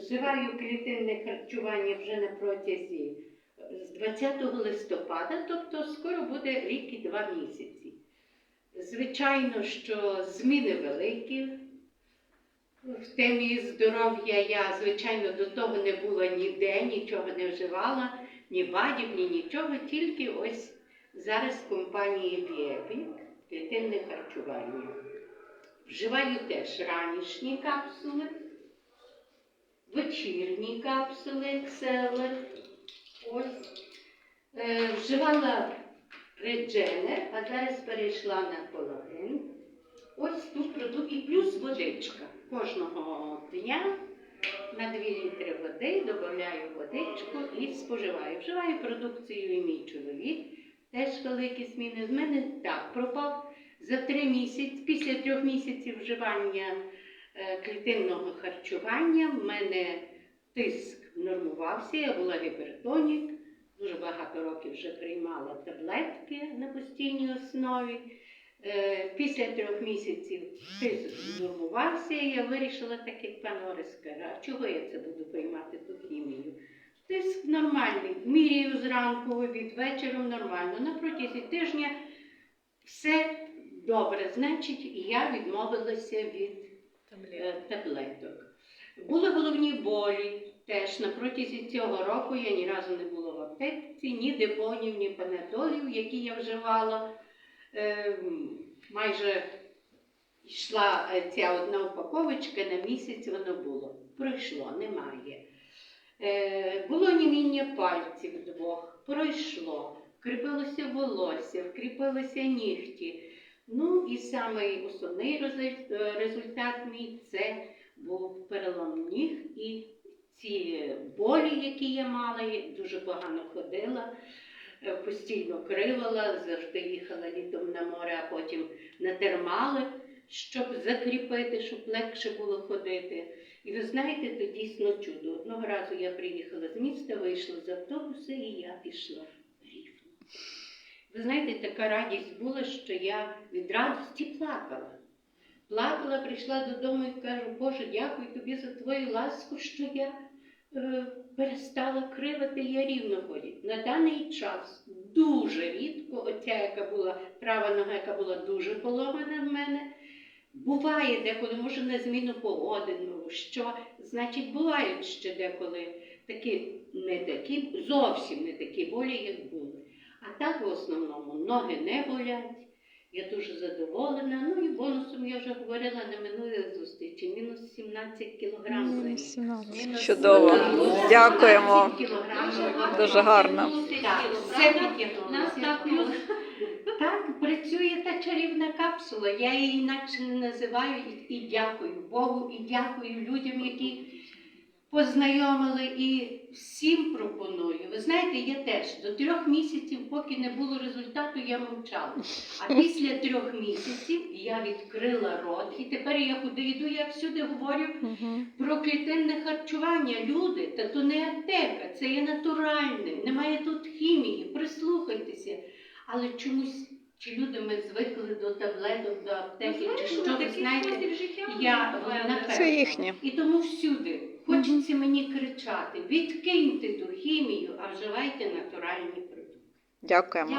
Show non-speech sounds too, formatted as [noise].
вживаю клітинне харчування вже на протязі е, з 20 листопада, тобто скоро буде рік і два місяці. Звичайно, що зміни великі. В темі здоров'я я, звичайно, до того не була ніде, нічого не вживала, ні бадів, ні нічого, тільки ось зараз в компанії Біебі клітинне харчування. Вживаю теж ранішні капсули, вечірні капсули Екселер. Ось. Е, вживала редженер, а зараз перейшла на колаген. Ось тут продукт і плюс водичка. Кожного дня на 2 літри води додаю водичку і споживаю. Вживаю продукцію і мій чоловік. Теж великі зміни. В мене так пропав за три місяці, після трьох місяців вживання клітинного харчування в мене тиск нормувався, я була гіпертонік, дуже багато років вже приймала таблетки на постійній основі. Е, Після трьох місяців тиск нормувався, і я вирішила, так як пан Орес а чого я це буду приймати ту хімію? Тиск нормальний, міряю зранку, від вечором нормально. На протязі тижня все добре. Значить, я відмовилася від е, таблеток. Були головні болі теж на протязі цього року я ні разу не була в аптеці, ні депонів, ні панадолів, які я вживала. Е, майже йшла е, ця одна упаковочка на місяць, воно було. Пройшло, немає. Е, було німіння пальців двох, пройшло, вкріпилося волосся, вкріпилися нігті. Ну і самий основний е, результат мій це був перелом ніг і ці болі, які я мала, я дуже погано ходила, е, постійно кривала, завжди їхала літом на море, а потім на термали, щоб закріпити, щоб легше було ходити. І ви знаєте, то дійсно чудо. Одного разу я приїхала з міста, вийшла з автобуса і я пішла рівно. Ви знаєте, така радість була, що я від радості плакала. Плакала, прийшла додому і кажу, Боже, дякую тобі за твою ласку, що я е, перестала кривати, я рівно ходжу. На даний час дуже рідко, оця, яка була права нога, яка була дуже поломана в мене. Буває деколи, може, на зміну погоди, ну що, значить, бувають ще деколи такі, не такі, зовсім не такі болі, як були. А так в основному ноги не болять. Я дуже задоволена. Ну і бонусом я вже говорила на минулій зустрічі. Мінус 17 кілограм. за 17. Мінус Чудово. 17 Дякуємо. кілограм. Дуже гарно. Так, все. Так, так, працює та чарівна капсула. Я її інакше не називаю і, і дякую Богу, і дякую людям, які познайомили і всім пропоную. Ви знаєте, я теж до трьох місяців, поки не було результату, я мовчала. А [laughs] після трьох місяців я відкрила рот, і тепер я куди йду, я всюди говорю про клітинне харчування. Люди, та то не аптека, це є натуральне, немає тут хімії, прислухайтеся. Але чомусь чи люди ми звикли до таблеток, до аптеки, чи що ви знаєте, я напевно. Це їхнє. І тому всюди мені відкиньте ту хімію, а вживайте натуральні продукти. Дякуємо.